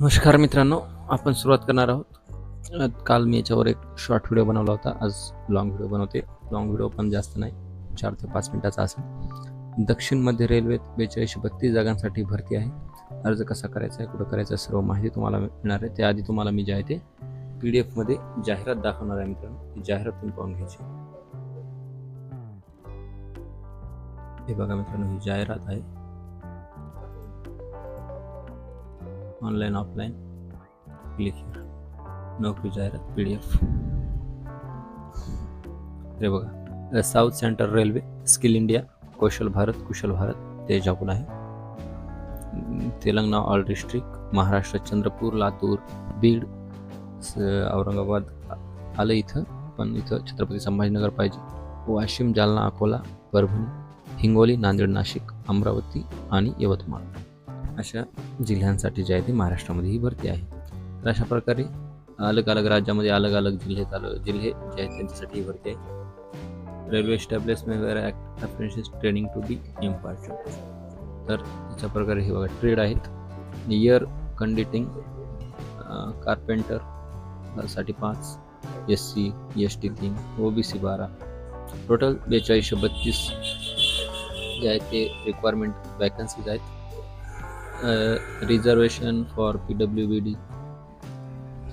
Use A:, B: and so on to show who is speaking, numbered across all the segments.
A: नमस्कार मित्रांनो आपण सुरुवात करणार आहोत. काल मी याच्यावर एक शॉर्ट व्हिडिओ बनवला होता. आज लॉंग व्हिडिओ बनवते. लॉंग व्हिडिओ पण जास्त नाही चार ते पाच मिनिटाचा असेल. दक्षिण मध्य रेल्वेत बेचाळीसशे बत्तीस जागांसाठी भरती आहे. अर्ज कसा करायचा आहे कुठं करायचा आहे सर्व माहिती तुम्हाला मिळणार आहे. त्याआधी तुम्हाला मी जे आहे ते पी डी एफमध्ये जाहिरात दाखवणार आहे मित्रांनो. ती जाहिरात तुम्ही पाहून घ्यायची. हे बघा मित्रांनो ही जाहिरात आहे. Online offline. क्लिक नोकरी जाहिरात पी डी एफ. अरे बघा south central railway skill India कौशल भारत कुशल भारत ते आहे. तेलंगणा ऑल डिस्ट्रिक्ट महाराष्ट्र चंद्रपूर लातूर बीड स- औरंगाबाद आलं इथं पण इथं छत्रपती संभाजीनगर पाहिजे. वाशिम जालना अकोला परभणी हिंगोली नांदेड नाशिक अमरावती आणि यवतमाळ. अशा जिल्ह्यांसाठी जे आहे ते महाराष्ट्रामध्ये ही भरती आहे. तर अशा प्रकारे अलग अलग राज्यामध्ये अलग अलग जिल्हे चालू जिल्हे जे आहेत त्यांच्यासाठी ही भरती आहे. Railway establishment where act apprentice training to be important तर अशा प्रकारे हे बघा ट्रेड आहेत. इयर कंडिटिंग कार्पेंटरसाठी पाच एस सी एस टी तीन ओ बी सी बारा. टोटल बेचाळीसशे बत्तीस जे आहेत ते रिक्वायरमेंट वॅकन्सीज आहेत. Reservation for P W B D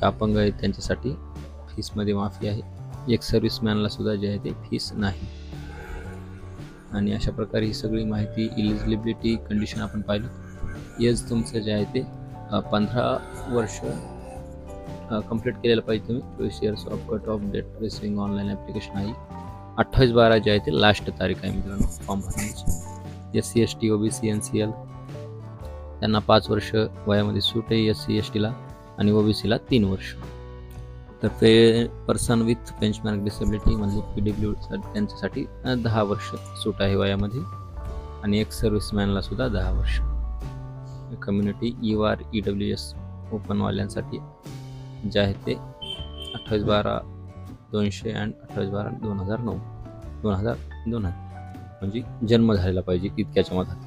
A: अपंग आहेत त्यांच्यासाठी फीसमध्ये माफी आहे. एक सर्व्हिसमॅनला सुद्धा जे आहे ते फीस नाही. आणि अशा प्रकारे ही सगळी माहिती इलिजिबिलिटी कंडिशन आपण पाहिली. एज तुमचं जे आहे ते पंधरा वर्ष कंप्लीट केलेलं पाहिजे तुम्ही. चोवीस years of cut off date racing online application आहे. अठ्ठावीस बारा जे आहे ते लास्ट तारीख आहे मित्रांनो फॉर्म भरण्याची. S C S T O B C N C L त्यांना पाच वर्ष वयामध्ये सूट आहे एस सी एस टीला आणि ओ बी सीला तीन वर्ष. तर pay person with benchmark disability म्हणजे पी डब्ल्यू त्यांच्यासाठी दहा वर्ष सूट आहे वयामध्ये आणि एक सर्व्हिसमॅनला सुद्धा दहा वर्ष. Community U R E W S ओपनवाल्यांसाठी जे आहे ते अठ्ठावीस बारा दोनशे अँड अठ्ठावीस बारा दोन हजार नऊ दोन हजार दोन हजार. म्हणजे जन्म झालेला पाहिजे इतक्याच्या मधात.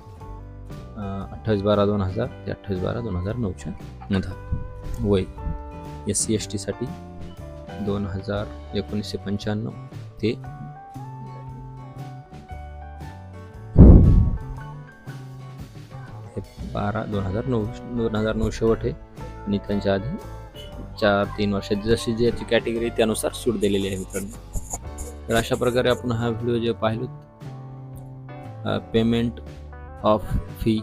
A: अठ्ठावीस बारा दोन हजार ते अठ्ठावीस बारा दोन हजार नऊच्या मधात वय एस सी एस टीसाठी दोन हजार एकोणीसशे पंच्याण्णव ते बारा दोन हजार नऊ दोन हजार नऊ शेवट आहे आणि त्यांच्या आधी चार तीन वर्षात जशी ज्याची कॅटेगरी त्यानुसार सूट दिलेली आहे मित्रांनो. तर अशा प्रकारे आपण हा व्हिडिओ जे पाहिलो payment of fee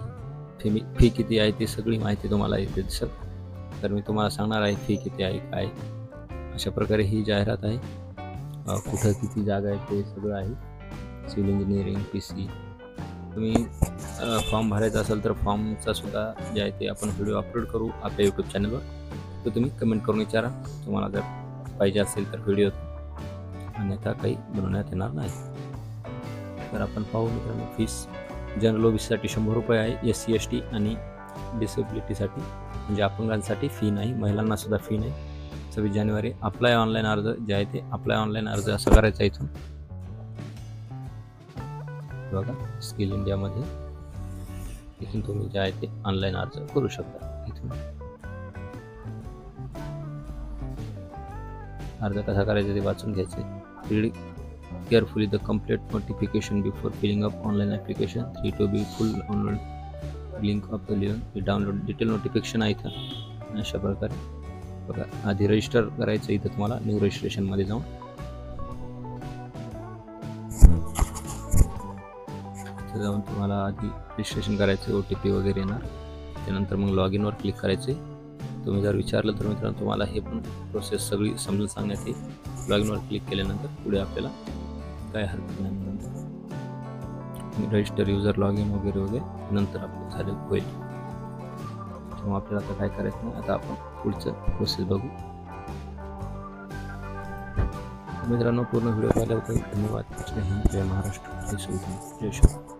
A: fee fee किती आहे ती सगळी माहिती तुम्हाला इथे दिसेल. तर मी तुम्हाला सांगणार आहे फी किती आहे काय अशा प्रकारे ही जाहिरात आहे. कुठं किती जागा आहे ते सगळं आहे. Civil engineering P C. तुम्ही फॉर्म भरायचा असेल तर फॉर्मचा सुद्धा जे आहे ते आपण व्हिडिओ अपलोड करू आपल्या यूट्यूब चॅनलवर. तर तुम्ही कमेंट करून विचारा. तुम्हाला जर पाहिजे असेल तर व्हिडिओ. अन्यथा काही बनवण्यात येणार नाही. तर आपण पाहू मित्रांनो फीस. जनरल ओबीसीसाठी शंभर रुपये आहे एस सी एस टी आणि डिसेबिलिटीसाठी म्हणजे अपंगांसाठी फी नाही महिलांनासुद्धा फी नाही. सव्वीस जानेवारी अप्लाय ऑनलाईन अर्ज जे आहे ते अप्लाय ऑनलाईन अर्ज असा करायचा इथून. बघा स्किल इंडियामध्ये इथून तुम्ही जे आहे ते ऑनलाईन अर्ज करू शकता इथून. अर्ज कसा करायचा ते वाचून घ्यायचे. Carefully the the complete notification before filling online online application three two B full online link of लिहून डाउनलोड डिटेल नोटिफिकेशन आहे इथं अशा प्रकारे. बघा आधी रजिस्टर करायचं इथं तुम्हाला. न्यू रजिस्ट्रेशनमध्ये जाऊन. तिथं जाऊन तुम्हाला आधी रजिस्ट्रेशन करायचं ओ टी पी वगैरे येणार. त्यानंतर मग लॉग इनवर क्लिक करायचे. तुम्ही जर विचारलं तर मित्रांनो तुम्हाला हे पण प्रोसेस सगळी समजून सांगण्यात येईल. लॉग इनवर क्लिक केल्यानंतर पुढे आपल्याला काय हरकत नाही रजिस्टर युजर लॉग इन वगैरे वगैरे नंतर आपलं झालं होईल. तेव्हा आपल्याला आता काय करायचं नाही आता आपण पुढचं प्रोसेस बघू. मित्रांनो पूर्ण व्हिडिओ पाहिल्याबद्दल धन्यवाद. जय हिंद जय महाराष्ट्र जय शिवराय जय शिव